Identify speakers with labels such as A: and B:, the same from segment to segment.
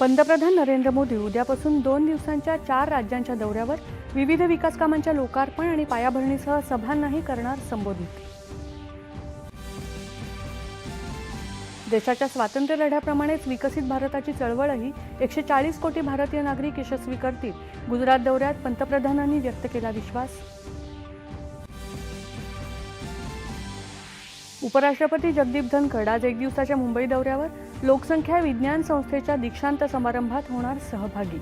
A: पंतप्रधान नरेंद्र मोदी उद्यापासून दोन दिवसांच्या चार राज्यांच्या दौऱ्यावर विविध विकास कामांच्या लोकार्पण आणि पायाभरणीसह सभांनाही करणार संबोधित. देशाच्या स्वातंत्र्य लढ्याप्रमाणेच विकसित भारताची चळवळही एकशे चाळीस कोटी भारतीय नागरिक यशस्वी करतील गुजरात दौऱ्यात पंतप्रधानांनी व्यक्त केला विश्वास. उपराष्ट्रपती जगदीप धनखड आज एक दिवसाच्या मुंबई दौऱ्यावर लोकसंख्या विज्ञान संस्थेच्या दीक्षांत समारंभात होणार सहभागी.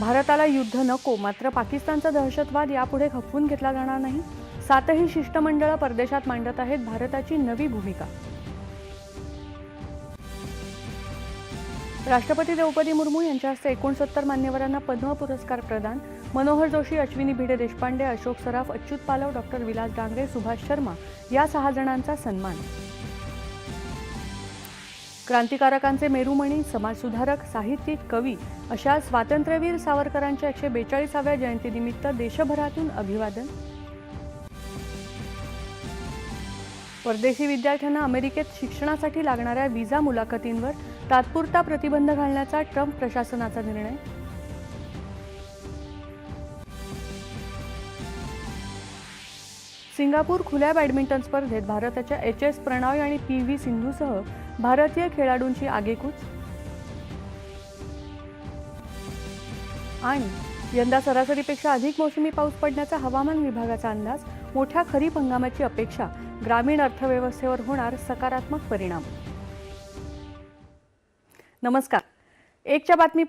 A: भारताला युद्ध नको मात्र पाकिस्तानचा दहशतवाद यापुढे खपवून घेतला जाणार नाही. सातही शिष्टमंडळं परदेशात मांडत आहेत भारताची नवी भूमिका. राष्ट्रपती द्रौपदी मुर्मू यांच्या हस्ते एकोणसत्तर मान्यवरांना पद्म पुरस्कार प्रदान. मनोहर जोशी अश्विनी भिडे देशपांडे अशोक सराफ अच्युत पालव डॉक्टर विलास डांगरे सुभाष शर्मा या सहा जणांचा सन्मान. क्रांतिकारकांचे मेरुमणी समाजसुधारक साहित्यिक कवी अशा स्वातंत्र्यवीर सावरकरांच्या एकशे बेचाळीसाव्या जयंतीनिमित्त देशभरातून अभिवादन. परदेशी विद्यार्थ्यांना अमेरिकेत शिक्षणासाठी लागणाऱ्या विजा मुलाखतींवर तात्पुरता प्रतिबंध घालण्याचा ट्रम्प प्रशासनाचा निर्णय. सिंगापूर खुल्या बॅडमिंटन स्पर्धेत भारताच्या एच एस प्रणॉय आणि पी व्ही सिंधूसह भारतीय खेळाडूंची आगेकूच. आणि यंदा सरासरीपेक्षा अधिक मोसमी पाऊस पडण्याचा हवामान विभागाचा अंदाज मोठ्या खरीप हंगामाची अपेक्षा ग्रामीण अर्थव्यवस्थेवर होणार सकारात्मक परिणाम. नमस्कार. एकच्या बातमी